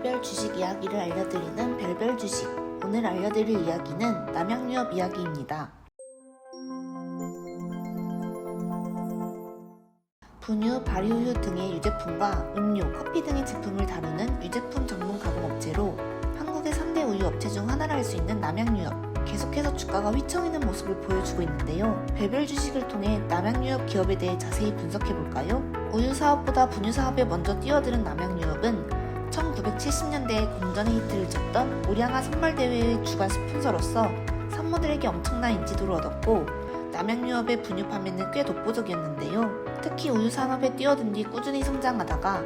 별별 주식 이야기를 알려드리는 별별 주식. 오늘 알려드릴 이야기는 남양유업 이야기입니다. 분유, 발효유 등의 유제품과 음료, 커피 등의 제품을 다루는 유제품 전문 가공업체로 한국의 3대 우유 업체 중 하나를 할수 있는 남양유업. 계속해서 주가가 휘청이는 모습을 보여주고 있는데요. 별별 주식을 통해 남양유업 기업에 대해 자세히 분석해볼까요? 우유 사업보다 분유 사업에 먼저 뛰어드는 남양유업은 1970년대에 공전의 히트를 쳤던 우량아 선발대회의 주간 스폰서로서 산모들에게 엄청난 인지도를 얻었고 남양 유업의 분유 판매는 꽤 독보적이었는데요. 특히 우유 산업에 뛰어든 뒤 꾸준히 성장하다가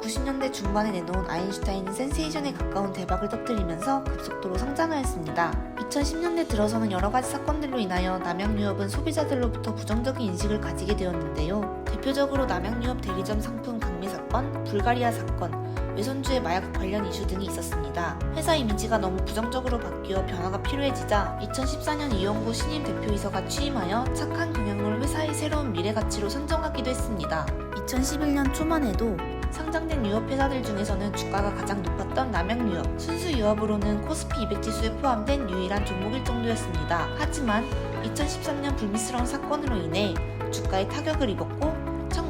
90년대 중반에 내놓은 아인슈타인 센세이션에 가까운 대박을 터뜨리면서 급속도로 성장하였습니다. 2010년대 들어서는 여러 가지 사건들로 인하여 남양유업은 소비자들로부터 부정적인 인식을 가지게 되었는데요. 대표적으로 남양유업 대리점 상품 강매 사건, 불가리아 사건, 외손주의 마약 관련 이슈 등이 있었습니다. 회사 이미지가 너무 부정적으로 바뀌어 변화가 필요해지자 2014년 이용구 신임 대표이사가 취임하여 착한 경영을 회사의 새로운 미래 가치로 선정하기도 했습니다. 2011년 초만 해도 상장된 유업 회사들 중에서는 주가가 가장 높았던 남양유업, 순수 유업으로는 코스피 200 지수에 포함된 유일한 종목일 정도였습니다. 하지만 2013년 불미스러운 사건으로 인해 주가에 타격을 입었고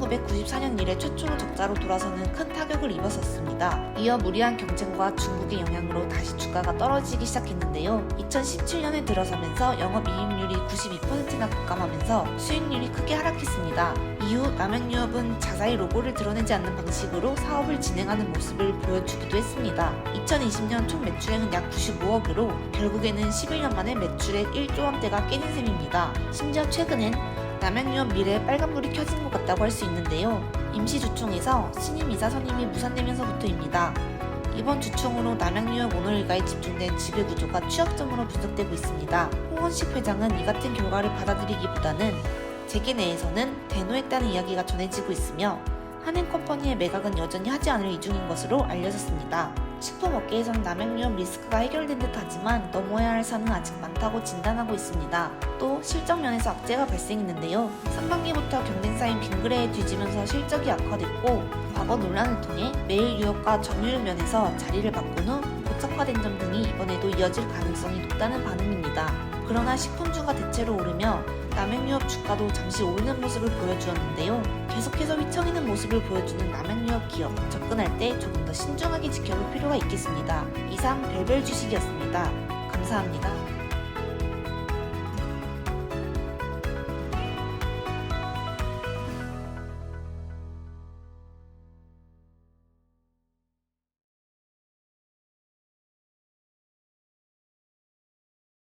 1994년 이래 최초로 적자로 돌아서는 큰 타격을 입었었습니다. 이어 무리한 경쟁과 중국의 영향으로 다시 주가가 떨어지기 시작했는데요. 2017년에 들어서면서 영업이익률이 92%나 급감하면서 수익률이 크게 하락했습니다. 이후 남양유업은 자사의 로고를 드러내지 않는 방식으로 사업을 진행하는 모습을 보여주기도 했습니다. 2020년 총 매출액은 약 95억으로 결국에는 11년 만에 매출액 1조 원대가 깨진 셈입니다. 심지어 최근엔 남양유업 미래에 빨간불이 켜진 것 같다고 할 수 있는데요. 임시 주총에서 신임 이사 선임이 무산되면서부터입니다. 이번 주총으로 남양유업 오너일가에 집중된 지배구조가 취약점으로 분석되고 있습니다. 홍원식 회장은 이 같은 결과를 받아들이기보다는 재계 내에서는 대노했다는 이야기가 전해지고 있으며 한행컴퍼니의 매각은 여전히 하지 않을 이중인 것으로 알려졌습니다. 식품 업계에선 남양유업 리스크가 해결된 듯 하지만 넘어야 할 산은 아직 많다고 진단하고 있습니다. 또 실적 면에서 악재가 발생했는데요. 상반기부터 경쟁사인 빙그레에 뒤지면서 실적이 악화됐고 과거 논란을 통해 매일 유업과 점유율 면에서 자리를 바꾼 후 고착화된 점 등이 이번에도 이어질 가능성이 높다는 반응입니다. 그러나 식품주가 대체로 오르며 남양유업 주가도 잠시 오르는 모습을 보여주었는데요. 계속해서 휘청이는 모습을 보여주는 남양유업 기업 접근할 때 조금 더 신중하게 지켜볼 필요가 있겠습니다. 이상 별별 주식이었습니다. 감사합니다.